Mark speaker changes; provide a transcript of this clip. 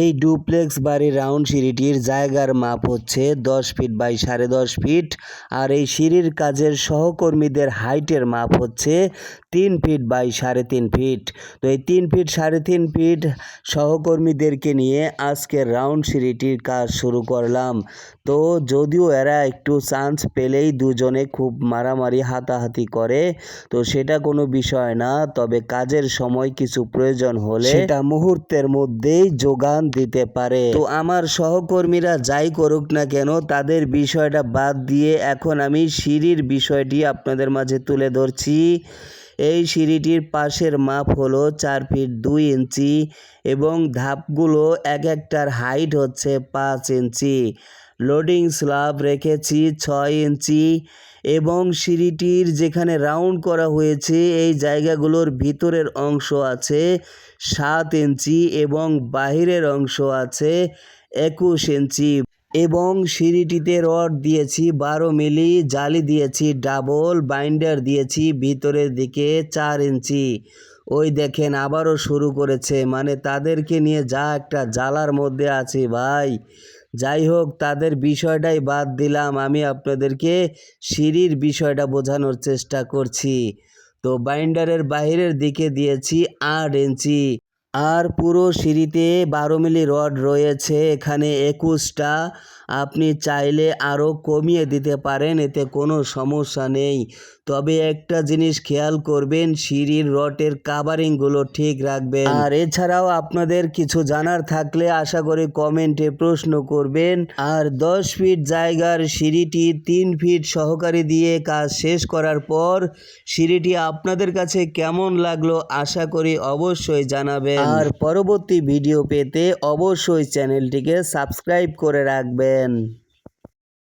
Speaker 1: এই ডুপ্লেক্স বাড়ির রাউন্ড সিঁড়িটির জায়গার মাপ হচ্ছে দশ ফিট বাই সাড়ে দশ ফিট আর এই সিঁড়ির কাজের সহকর্মীদের হাইটের মাপ হচ্ছে তিন ফিট বাই সাড়ে তিন ফিট। তো এই তিন ফিট সাড়ে তিন ফিট সহকর্মীদেরকে নিয়ে আজকের রাউন্ড সিঁড়িটির কাজ শুরু করলাম। তো যদিও এরা একটু চান্স পেলেই দুজনে খুব মারামারি হাতাহাতি করে, তো সেটা কোনো বিষয় না, তবে কাজের সময় কিছু প্রয়োজন হলে সেটা মুহূর্তের মধ্যেই যোগান দিতে পারে। তো আমার সহকর্মীরা যাই করুক না কেন, তাদের বিষয়টা বাদ দিয়ে এখন আমি সিঁড়ির বিষয়টি আপনাদের মাঝে তুলে ধরছি। এই সিঁড়িটির পাশের মাপ হলো চার ফিট দুই ইঞ্চি এবং ধাপগুলো এক একটার হাইট হচ্ছে পাঁচ ইঞ্চি। লোডিং স্ল্যাব রেখেছি ছয় ইঞ্চি এবং সিঁড়িটির যেখানে রাউন্ড করা হয়েছে, এই জায়গাগুলোর ভিতরের অংশ আছে সাত ইঞ্চি এবং বাহিরের অংশ আছে একুশ ইঞ্চি এবং সিঁড়িটিতে রড দিয়েছি বারো মিলি, জালি দিয়েছি, ডাবল বাইন্ডার দিয়েছি, ভিতরের দিকে চার ইঞ্চি। ওই দেখেন আবারও শুরু করেছে মানে তাদেরকে নিয়ে যা একটা জ্বালার মধ্যে আছি ভাই। যাই হোক, তাদের বিষয়টাই বাদ দিলাম। আমি আপনাদেরকে সিঁড়ির বিষয়টা বোঝানোর চেষ্টা করছি। তো বাইন্ডারের বাহিরের দিকে দিয়েছি আট ইঞ্চি। আর পুরো সিঁড়িতে বারো মিলি রড রয়েছে। এখানে একুশটা আপনি চাইলে আরও কমিয়ে দিতে পারেন, এতে কোনো সমস্যা নেই। তবে একটা জিনিস খেয়াল করবেন, সিঁড়ির রটের কাভারিংগুলো ঠিক রাখবেন। আর এছাড়াও আপনাদের কিছু জানার থাকলে আশা করি কমেন্টে প্রশ্ন করবেন। আর দশ ফিট জায়গার সিঁড়িটি তিন ফিট সহকারী দিয়ে কাজ শেষ করার পর সিঁড়িটি আপনাদের কাছে কেমন লাগল আশা করি অবশ্যই জানাবেন। আর পরবর্তী ভিডিও পেতে অবশ্যই চ্যানেলটিকে সাবস্ক্রাইব করে রাখবেন। um,